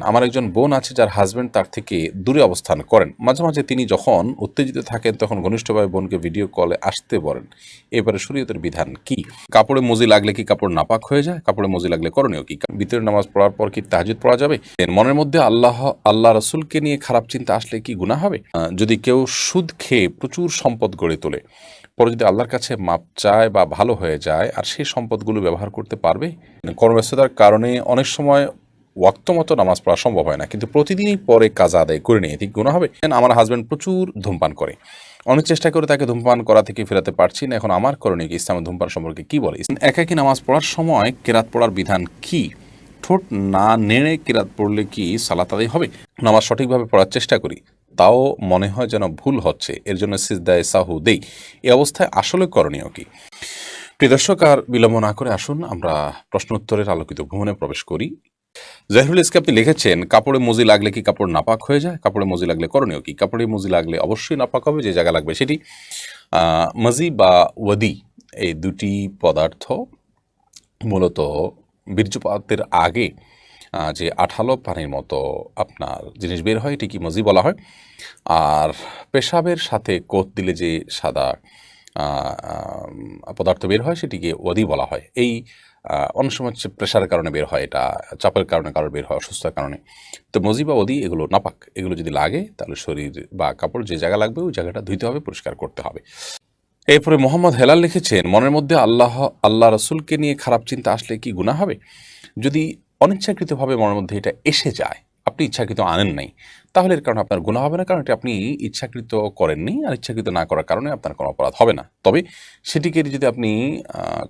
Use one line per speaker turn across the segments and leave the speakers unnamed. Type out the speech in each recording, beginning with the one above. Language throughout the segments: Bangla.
আমার একজন বোন আছে যার হাজব্যান্ড তার থেকে দূরে অবস্থান করেন। মাঝে মাঝে তিনি যখন উত্তেজিত থাকেন, তখন ঘনিষ্ঠভাবে বোনকে ভিডিও কলে আসতে বলেন। এবারে শরীয়তের বিধান কি? কাপড়ে মজি লাগলে কি কাপড় নাপাক হয়ে যায়? কাপড়ে মজি লাগলে করণীয় কি? ভিতরে নামাজ পড়ার পর কি তাহাজুদ পড়া যাবে? মনের মধ্যে আল্লাহ আল্লাহ রসুলকে নিয়ে খারাপ চিন্তা আসলে কি গুণা হবে? যদি কেউ সুদ খেয়ে প্রচুর সম্পদ গড়ে তোলে, পরে যদি আল্লাহর কাছে মাপ চায় বা ভালো হয়ে যায়, আর সেই সম্পদগুলো ব্যবহার করতে পারবে? কর্মব্যস্ততার কারণে অনেক সময় ওয়াক্ত মতো নামাজ পড়া সম্ভব হয় না, কিন্তু প্রতিদিনই পরে কাজ আদায় করে নিয়ে ঠিক গুণ হবে। আমার হাজব্যান্ড প্রচুর ধূমপান করে। অনেক চেষ্টা করে তাকে ধূমপান করা থেকে ফেরাতে পারছি না, এখন আমার করণীয় কি? ইসলামের ধূমপান সম্পর্কে কি বলে? একাকি নামাজ পড়ার সময় কেরাত পড়ার বিধান কি? ঠোঁট না নেড়ে কেরাত পড়লে কি সালাত আদায় হবে? নামাজ সঠিকভাবে পড়ার চেষ্টা করি, তাও মনে হয় যেন ভুল হচ্ছে, এর জন্য সিজদায় সাহু দেই। এই অবস্থায় আসলে করণীয় কি? প্রিয় দর্শক, আর বিলম্ব না করে আসুন, আমরা প্রশ্নোত্তরের আলোকিত ভ্রমণে প্রবেশ করি। জাহিরুল ইসকে আপনি লিখেছেন, কাপড়ে মজি লাগলে কি কাপড় নাপাক হয়ে যায়? কাপড়ে মজি লাগলে করণীয় কি? কাপড়ে মজি লাগলে অবশ্যই নাপাক হবে, যে জায়গা লাগবে সেটি। মজি বা ওয়াদি, এই দুটি পদার্থ মূলত বীর্যপাতের আগে যে আঠালো পানির মতো আপনার জিনিস বের হয়, এটিকে মজি বলা হয়। আর পেশাবের সাথে কোত দিলে যে সাদা পদার্থ বের হয়, সেটিকে ওয়াদি বলা হয়। এই অনেক সময় হচ্ছে প্রেশারের কারণে বের হয়, এটা চাপের কারণে, কারোর বের হয় অসুস্থতার কারণে। তো মজিবা ওদি এগুলো নাপাক। এগুলো যদি লাগে, তাহলে শরীর বা কাপড় যে জায়গা লাগবে, ওই জায়গাটা ধুইতে হবে, পরিষ্কার করতে হবে। এরপরে মোহাম্মদ হেলাল লিখেছেন, মনের মধ্যে আল্লাহ আল্লাহ রসুলকে নিয়ে খারাপ চিন্তা আসলে কি গুণা হবে? যদি অনিচ্ছাকৃতভাবে মনের মধ্যে এটা এসে যায় আপনি ইচ্ছাকৃত আনেন নাই। তাহলে এর কারণে আপনার গুণা হবে না, কারণ এটা আপনি ইচ্ছাকৃত করেননি আর ইচ্ছাকৃত না করার কারণে আপনার কোনো অপরাধ হবে না। তবে সেটিকে যদি আপনি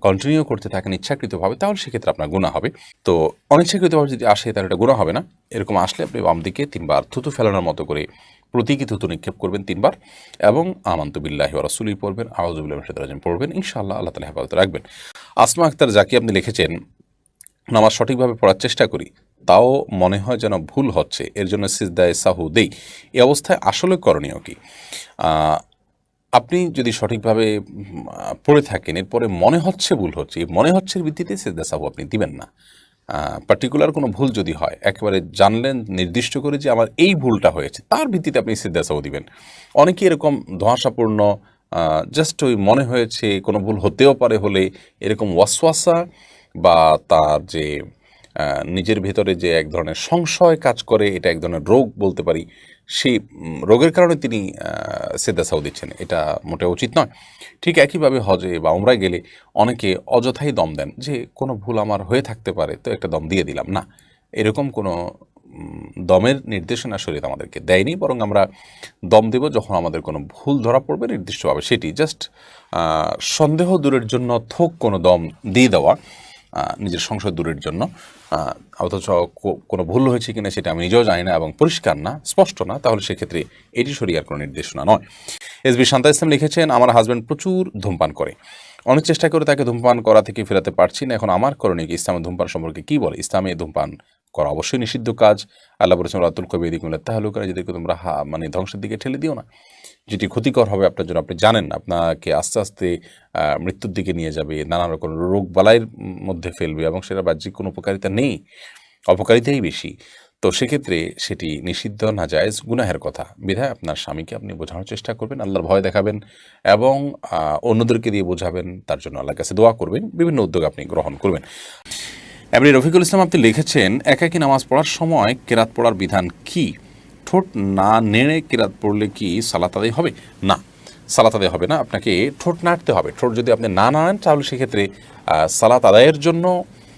কন্টিনিউ করতে থাকেন ইচ্ছাকৃতভাবে, তাহলে সেক্ষেত্রে আপনার গুণা হবে। তো অনিচ্ছাকৃতভাবে যদি আসে, তাহলে এটা গুণা হবে না। এরকম আসলে আপনি বাম দিকে তিনবার থুতু ফেলানোর মতো করে প্রতীকী থুতু নিক্ষেপ করবেন তিনবার এবং আমান্ত বিল্লাহি ও রসুলি পড়বেন আওয়াজুবিল্লাহ রাজিম পড়বেন, ইনশাআল্লাহ আল্লাহ তালা হেফাজত রাখবেন। আসমা আক্তার জাকি আপনি লিখেছেন, নামাজ সঠিকভাবে পড়ার চেষ্টা করি তাও মনে হয় যেন ভুল হচ্ছে। এর জন্য সিজদায় সাহু দেই। এই অবস্থায় আসলে করণীয় কি? আপনি যদি সঠিকভাবে পড়ে থাকেন, এরপরে মনে হচ্ছে ভুল হচ্ছে মনে হচ্ছে ভিত্তিতে সিজদা সাহু আপনি দিবেন না। পার্টিকুলার কোনো ভুল যদি হয়, একেবারে জানলেন, নির্দিষ্ট করে যে আমার এই ভুলটা হয়েছে, তার ভিত্তিতে আপনি সাহু দিবেন। অনেকেই এরকম ধোঁয়াশাপূর্ণ জাস্ট ওই মনে হয়েছে, কোনো ভুল হতেও পারে হলে, এরকম ওয়াসওয়াসা বা তার যে নিজের ভেতরে যে এক ধরনের সংশয় কাজ করে, এটা এক ধরনের রোগ বলতে পারি, সেই রোগের কারণে তিনি সেদা সাউ দিচ্ছেন এটা মোটে উচিত নয়। ঠিক একইভাবে হজে বা উমরায় গেলে অনেকে অযথাই দম দেন যে, কোনো ভুল আমার হয়ে থাকতে পারে, তো একটা দম দিয়ে দিলাম। না, এরকম কোনো দমের নির্দেশনা শরীর আমাদেরকে দেয়নি, বরং আমরা দম দেব যখন আমাদের কোনো ভুল ধরা পড়বে নির্দিষ্টভাবে। সেটি জাস্ট সন্দেহ দূরের জন্য থোক কোনো দম দিয়ে দেওয়া। নিজের সংশয় দূরের জন্য। অথচ কোনো ভুল হয়েছে কিনা সেটা আমি নিজেও জানি না এবং পরিষ্কার না, স্পষ্ট না। তাহলে সেক্ষেত্রে এটি সরিয়ার কোনো নির্দেশনা নয়। এস বি শান্তা ইসলাম লিখেছেন, আমার হাজব্যান্ড প্রচুর ধূমপান করে। অনেক চেষ্টা করে তাকে ধূমপান করা থেকে ফেরাতে পারছি না। এখন আমার করণীয় কি? ইসলামের ধূমপান সম্পর্কে কি বলে? ইসলামে ধূমপান করা অবশ্যই নিষিদ্ধ কাজ। আল্লাহ বলেছেন রাতুল কবি দিকুল্লাহ তাহলে করে যাদেরকে তোমরা হা- মানে ধ্বংসের দিকে ঠেলে দিও না, যেটি ক্ষতিকর হবে আপনার জন্য, আপনি জানেন আপনাকে আস্তে আস্তে মৃত্যুর দিকে নিয়ে যাবে, নানা রকম রোগ বালাইয়ের মধ্যে ফেলবে এবং সেটা বাহ্যিক কোনো উপকারিতা নেই, অপকারিতাই বেশি। তো সেক্ষেত্রে সেটি নিষিদ্ধ না জায়েজ গুনাহের কথা। বিধায় আপনার স্বামীকে আপনি বোঝানোর চেষ্টা করবেন, আল্লাহর ভয় দেখাবেন এবং অন্যদেরকে দিয়ে বোঝাবেন, তার জন্য আল্লাহর কাছে দোয়া করবেন, বিভিন্ন উদ্যোগ আপনি গ্রহণ করবেন। এমনি রফিকুল ইসলাম আপনি লিখেছেন, একাকি নামাজ পড়ার সময় কেরাত পড়ার বিধান কি? ঠোঁট না নেড়ে কেরাত পড়লে কি সালাত আদায় হবে? না, সালাত আদায় হবে না। আপনাকে ঠোঁট নাড়তে হবে। ঠোঁট যদি আপনি না নাড়েন, তাহলে সেক্ষেত্রে সালাত আদায়ের জন্য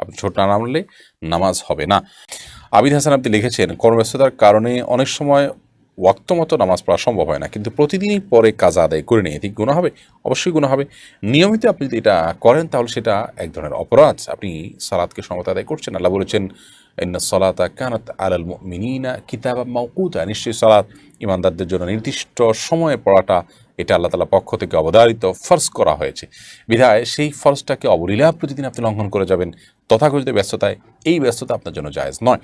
আপনি ছোট না নামলে নামাজ হবে না। আবিদ হাসান আপনি লিখেছেন, কর্মব্যস্ততার কারণে অনেক সময় ওয়াক্ত মতো নামাজ পড়া সম্ভব হয় না, কিন্তু প্রতিদিনই পরে কাজ আদায় করে নিয়ে ঠিক গুণা হবে? অবশ্যই গুণা হবে। নিয়মিত আপনি যদি এটা করেন, তাহলে সেটা এক ধরনের অপরাধ। আপনি সালাদকে সমতা আদায় করছেন, আল্লাহ বলেছেন সলাতা কানাত আলাল মিনিনা কিতাবা মাউকুতা নিশ্চয়ই সলাত ইমানদারদের জন্য নির্দিষ্ট সময়ে পড়াটা, এটা আল্লাহ পক্ষ থেকে অবধারিত, ফর্জ করা হয়েছে। বিধায় সেই ফর্জটাকে অবলীলা প্রতিদিন আপনি লঙ্ঘন করে যাবেন তথাকথিত ব্যস্ততায়, এই ব্যস্ততা আপনার জন্য জায়েজ নয়।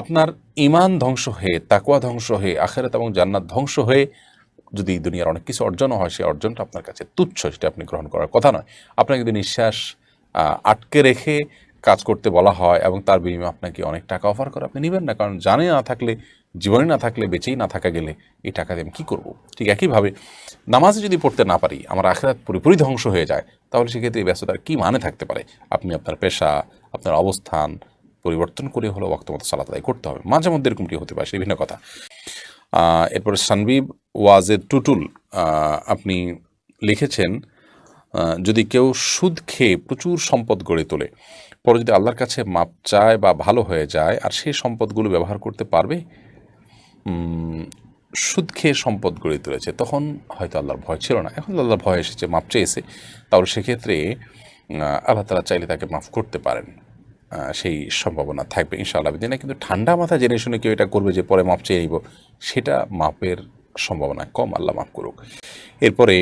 আপনার ইমান ধ্বংস হয়ে তাকুয়া ধ্বংস হয়ে, আখেরাত এবং জান্নাত ধ্বংস হয়ে যদি দুনিয়ার অনেক কিছু অর্জনও হয়, সেই অর্জনটা আপনার কাছে তুচ্ছ, সেটা আপনি গ্রহণ করার কথা নয়। আপনাকে যদি নিঃশ্বাস আটকে রেখে কাজ করতে বলা হয় এবং তার বিনিময়ে আপনাকে অনেক টাকা অফার করে, আপনি নেবেন না। কারণ জানে না থাকলে, জীবনে না থাকলে, বেঁচেই না থাকা গেলে এই টাকা দিয়ে আমি কী করব? ঠিক একইভাবে, নামাজে যদি পড়তে না পারি, আমার আখেরাত পুরোপুরি ধ্বংস হয়ে যায় তাহলে সেক্ষেত্রে এই ব্যস্ততার কী মানে থাকতে পারে? আপনি আপনার পেশা, আপনার অবস্থান পরিবর্তন করে হলেও বক্তমতো সালাত আদায় করতে হবে। মাঝে মধ্যে এরকমটি হতে পারে? সেই ভিন্ন কথা। এরপরে সানবিব ওয়াজেদ টুটুল। আপনি লিখেছেন যদি কেউ সুদ খেয়ে প্রচুর সম্পদ গড়ে তোলে, পরে যদি আল্লাহর কাছে মাপ চায় বা ভালো হয়ে যায়, আর সেই সম্পদগুলো ব্যবহার করতে পারবে? সুদ খেয়ে সম্পদ গড়ে তুলেছে, তখন হয়তো আল্লাহর ভয় ছিল না। এখন আল্লাহর ভয় এসেছে, মাপ চেয়েছে। তাহলে সেক্ষেত্রে আল্লাহ তালা চাইলে তাকে মাফ করতে পারেন। সেই সম্ভাবনা থাকবে, ইনশাআল্লাহ দিনে কিন্তু ঠান্ডা মাথা জেনে শুনে কেউ এটা করবে যে পরে মাপ চেয়ে নিব, সেটা মাপের সম্ভাবনা কম, আল্লাহ মাফ করুক। এরপরে,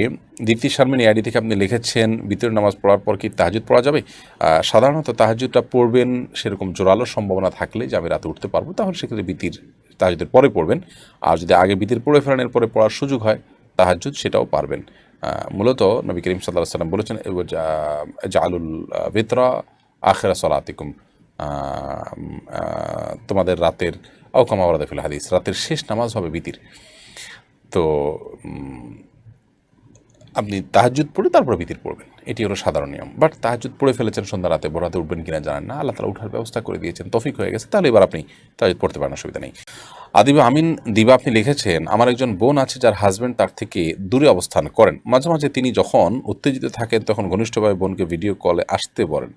দীপ্তি শারমিনী আইডি থেকে আপনি লিখেছেন, বিতর নামাজ পড়ার পর কি তাহাজুদ পড়া যাবে? সাধারণত তাহাজুদটা পড়বেন সেরকম জোরালো সম্ভাবনা থাকলে যে আমি রাতে উঠতে পারব, তাহলে সেক্ষেত্রে বিতির তাহাজুদের পরে পড়বেন। আর যদি আগে বিতির পড়ে ফেলেন পরে পড়ার সুযোগ হয়, তাহাজুদ সেটাও পারবেন। মূলত নবী করিম সাল্লাহ সাল্লাম বলেছেন জালুল বেতরা আখেরা সলাতিকুম। তোমাদের রাতের ওরাদাফিল হাদিস, রাতের শেষ নামাজ হবে বিতির। তো আপনি তাহাজুদ পড়ে তারপর বিতির পড়বেন। এটি হলো সাধারণ নিয়ম। বাট তাহাজুদ পড়ে ফেলেছেন সন্ধ্যা রাতে বড় রাতে উঠবেন কিনা জানেন না। আল্লাহ তালা উঠার ব্যবস্থা করে দিয়েছেন। তফিক হয়ে গেছে। তাহলে এবার আপনি তাহাজুদ পড়তে পারেন, অসুবিধা নেই। আদিবা আমিন দিবা আপনি লিখেছেন, আমার একজন বোন আছে যার হাজব্যান্ড তার থেকে দূরে অবস্থান করেন। মাঝে মাঝে তিনি যখন উত্তেজিত থাকেন, তখন ঘনিষ্ঠভাবে বোনকে ভিডিও কলে আসতে বলেন।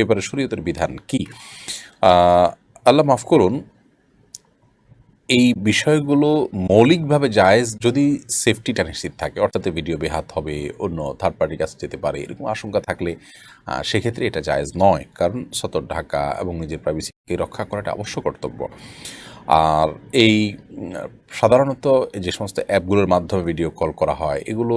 এবারে শরীয়তের বিধান কি? আল্লাহ মাফ করুন এই বিষয়গুলো মৌলিকভাবে জায়েজ যদি সেফটিটা নিশ্চিত থাকে। অর্থাৎ ভিডিও বেহাত হবে, অন্য থার্ড পার্টির কাছে যেতে পারে, এরকম আশঙ্কা থাকলে সেক্ষেত্রে এটা জায়েজ নয়। কারণ সতর ঢাকা এবং নিজের প্রাইভেসিকে রক্ষা করাটা অবশ্য কর্তব্য। আর এই সাধারণত যে সমস্ত অ্যাপগুলোর মাধ্যমে ভিডিও কল করা হয়, এগুলো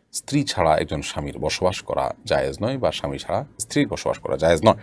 স্ত্রী ছাড়া একজন স্বামীর বসবাস করা জায়েজ নয় বা স্বামী ছাড়া স্ত্রীর বসবাস করা জায়েজ নয়।